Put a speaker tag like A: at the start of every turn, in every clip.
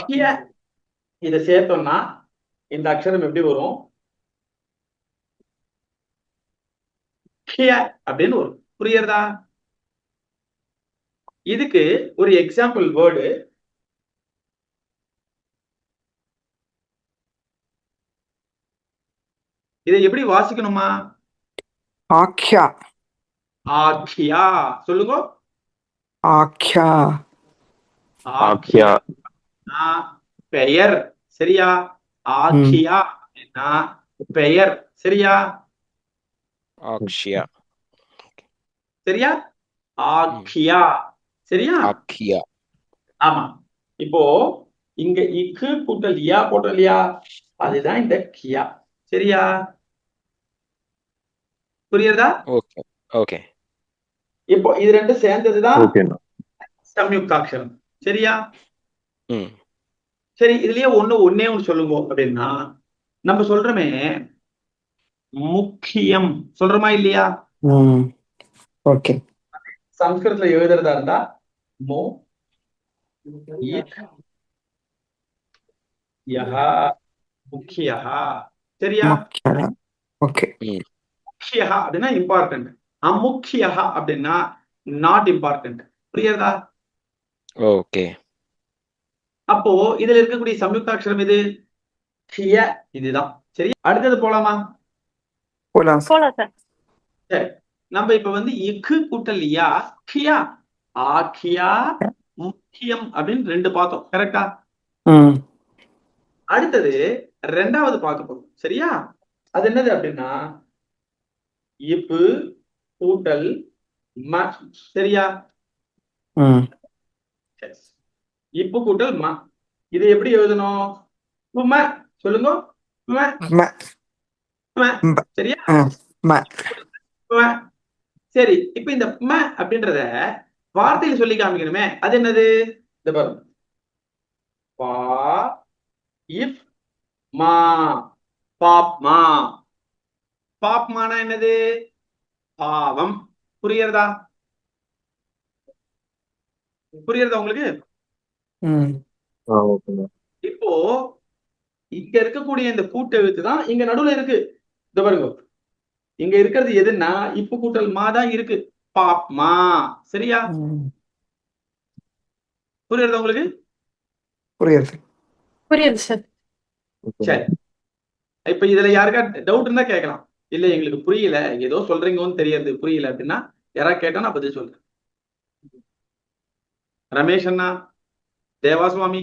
A: கிய இத சேர்த்தோம்னா இந்த அக்ஷரம் எப்படி வரும்? கிய அப்படின்னு வரும். புரியுறதா இதுக்கு ஒரு எக்ஸாம்பிள் வேர்டு இதை எப்படி வாசிக்கணுமா?
B: ஆக்யா
A: ஆக்கியா சொல்லுங்க.
B: ஆக்யா
C: ஆக்யா
A: பெயர் சரியா? ஆக்கியா அப்படின்னா பெயர் சரியா?
C: ஆக்ஷியா.
A: சரியா? ஆக்கியா சரியா?
C: ஆக்கியா
A: ஆமா. இப்போ இங்க இக்கு கூட்டல் யா போட்டோம் இல்லையா அதுதான் இந்த கியா. சரியா? புரியுறதா?
C: ஓகே. ஓகே.
A: இப்போ இது ரெண்டும் சேர்ந்ததுதான் சம்யுக்தாட்சரம். சரியா?
C: ம்.
A: சரி இதுலயே ஒண்ணு ஒண்ணே ஒண்ணு சொல்லுங்க அப்படின்னா நம்ம சொல்றோமே முக்கியம். சொல்றோமா இல்லையா?
B: ஓகே.
A: சம்ஸ்கிருதத்துல எழுதுறதா இருந்தா மோ யஹா முக்கியஹா. சரியா?
B: முக்கிய ஓகே.
A: முக்கியஹா அப்படின்னா இம்பார்ட்டன்ட் அமுக்கியஹா அப்படின்னா நாட் இம்பார்ட்டன்ட் புரியுறதா
C: ஓகே.
A: அப்போ இதுல இருக்கக்கூடிய சம்யுக்தாட்சரம் இது கிய. இதுதான். சரி அடுத்தது போலாமா?
B: போலாம். சார்
D: போலாம் சார்.
A: சரி நம்ம இப்ப வந்து இக்கு கூட்டல் யா கியா. ஆக்கியா முக்கியம் அப்படின்னு ரெண்டு பார்த்தோம். கரெக்டா
B: ம்.
A: அடுத்தது ரெண்டாவது பார்க்க போறோம். சரியா? அது என்னது அப்படின்னா இப்பு கூட்டல் ம சரியா. இப்பு கூட்டல் ம. இது எப்படி எழுதணும்? சொல்லுங்க.
B: ம ம.
A: சரியா. சரி இப்ப இந்த ம அப்படின்றத வார்த்தையில சொல்லி காமிக்கணுமே. அது என்னது? இந்த பாருங்க. பா இப் மா. பாப்மா பாப்மானா என்னது? பாவம். புரியுறதா புரியுறதா உங்களுக்கு? இப்போ இங்க இருக்கக்கூடிய இந்த கூட்டெழுத்து தான் இங்க நடுவுல இருக்கு. இந்த பாருங்க. இங்க இருக்கிறது எதுன்னா இப்பு கூட்டல் மா தான் இருக்கு. பாப்மா சரியா?
B: ம்.
A: புரியுறதா உங்களுக்கு?
B: புரியுது.
D: புரியுது சார்.
A: சரி. இப்ப இதுல யாருக்கா டவுட் இருந்தா கேட்கலாம். இல்ல எங்களுக்கு புரியல. ஏதோ சொல்றீங்கன்னு தெரியாது புரியல அப்படின்னா யாராவது கேட்டா நான் பதில் சொல்றேன். ரமேஷ் அண்ணா தேவாசுவாமி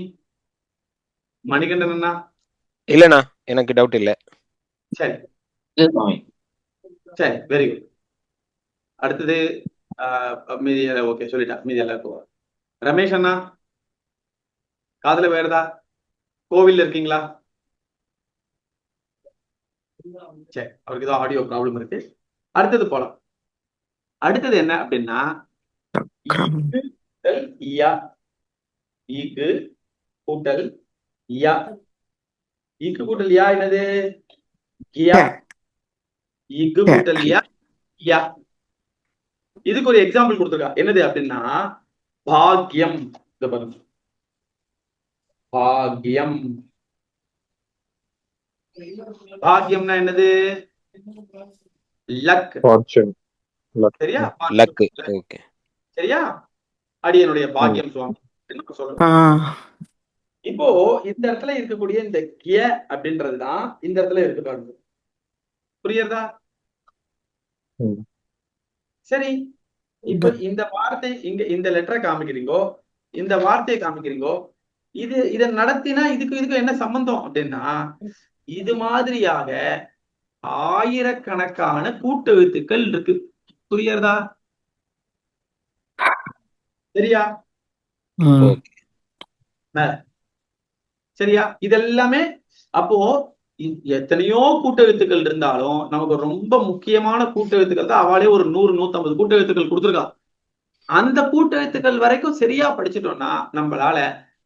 A: மணிகண்டன் அண்ணா
C: இல்லண்ணா எனக்கு டவுட் இல்ல.
A: சரி. சரி வெரி குட் அடுத்தது ஆஹ், மீதி ஓகே சொல்லிட்டா. மீதி எல்லாருக்கும் ரமேஷ் அண்ணா காதுல வேறுதா? கோவில்ல இருக்கீங்களா? சரி அவருக்கு ஏதோ ஆடியோ ப்ராப்ளம் இருக்கு. அடுத்தது போலாம். அடுத்தது என்ன அப்படின்னா. ஈக்கு கூட்டல் இயா ஈக்கு கூட்டல் யா என்னது? கியா. ஈக்கு. கூட்டல் யா யா இதுக்கு ஒரு எக்ஸாம்பிள் கொடுத்துருக்கா. என்னது அப்படின்னா பாக்யம். இந்த பாருங்க. பாக்யம். பாக்யம்னா என்னது? லக்.
C: ஃபார்ச்சூன்
A: சரியா?
C: ஓகே
A: சரியா? அடியனுடைய பாக்கியம் சுவாமி
B: ஆ.
A: இப்போ இந்த இடத்துல இருக்கக்கூடிய இந்த கிய அப்படின்றதுதான் இந்த இடத்துல இருக்கு பாருங்க புரியுறதா. சரி. இப்போ இந்த வார்த்தை இங்க இந்த லெட்டரை காமிக்கிறீங்கோ இந்த வார்த்தையை காமிக்கிறீங்கோ இது இதை நடத்தினா இதுக்கு இதுக்கு என்ன சம்பந்தம் அப்படின்னா இது மாதிரியாக ஆயிரக்கணக்கான கூட்டெழுத்துக்கள் இருக்கு. புரியுறதா? சரியா? சரியா? இதெல்லாமே அப்போ எத்தனையோ கூட்டெழுத்துக்கள் இருந்தாலும் நமக்கு ரொம்ப முக்கியமான கூட்டெழுத்துக்கள் தான் அவளே ஒரு நூறு நூத்தம்பது கூட்டெழுத்துக்கள் கொடுத்துருக்கா. அந்த கூட்டெழுத்துக்கள் வரைக்கும் சரியா படிச்சிட்டோம்னா நம்மளால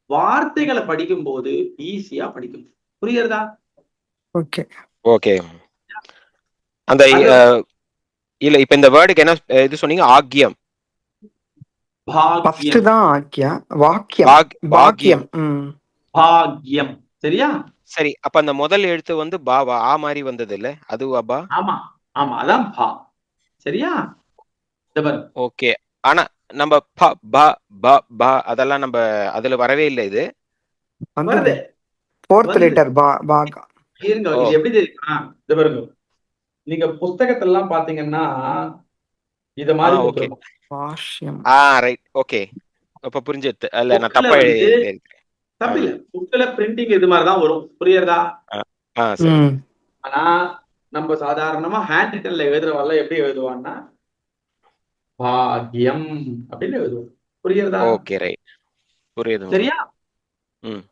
A: வார்த்தைகளை படிக்கும்போது ஈஸியா படிக்க முடியும் புரியுறதா
B: ஓகே.
C: ஓகே. அந்த இல்ல இப்ப இந்த வேர்டுக்கு என்ன இது சொன்னீங்க? ஆக்யம்
B: ஃபர்ஸ்ட்
A: பாக்கியம்
B: தான் ஆக்கியா வாக்கியம்
C: பாக்-
B: பாக்கியம் ம்
A: பாக்யம். சரியா?
C: சரி அப்ப அந்த முதல் எழுத்து வந்து பாவா ஆ மாதிரி வந்தது இல்ல அதுவா பா?
A: ஆமா ஆமா அதான் பா. சரியா?
C: ஓகே. ஆனா நம்ம ப ப ப ப அதெல்லாம் நம்ம அதுல வரவே இல்லை இது.
A: வருது.
B: ஃபோர்த். லெட்டர் பா பாகா
A: இருங்க எப்படி தெரியுமா நீங்க புஸ்தகத்துல எல்லாம் பாத்தீங்கன்னா இத மாதிரி. கொடுத்திருக்கும்.
B: பாஷ்யம்.
C: ஆ ரைட் ஓகே அப்ப புரிஞ்சுது. அல்ல நான் தப்பா
A: வந்து-
C: எழுதி எழுதியிருக்கேன்.
A: தப்பு இல்ல புக்ல பிரிண்டிங் இது மாதிரி தான் வரும். புரியுறதா?
C: ஆ சரி.
B: ம்.
A: ஆனா நம்ம சாதாரணமா ஹேண்ட் ரிட்டன்ல எழுதுறவல்ல எப்படி எழுதுவான்னா பாக்யம் அப்படின்னு எழுதுவோம். புரியுறதா?
C: ஓகே ரைட் புரியுது.
A: சரியா?
C: ம்.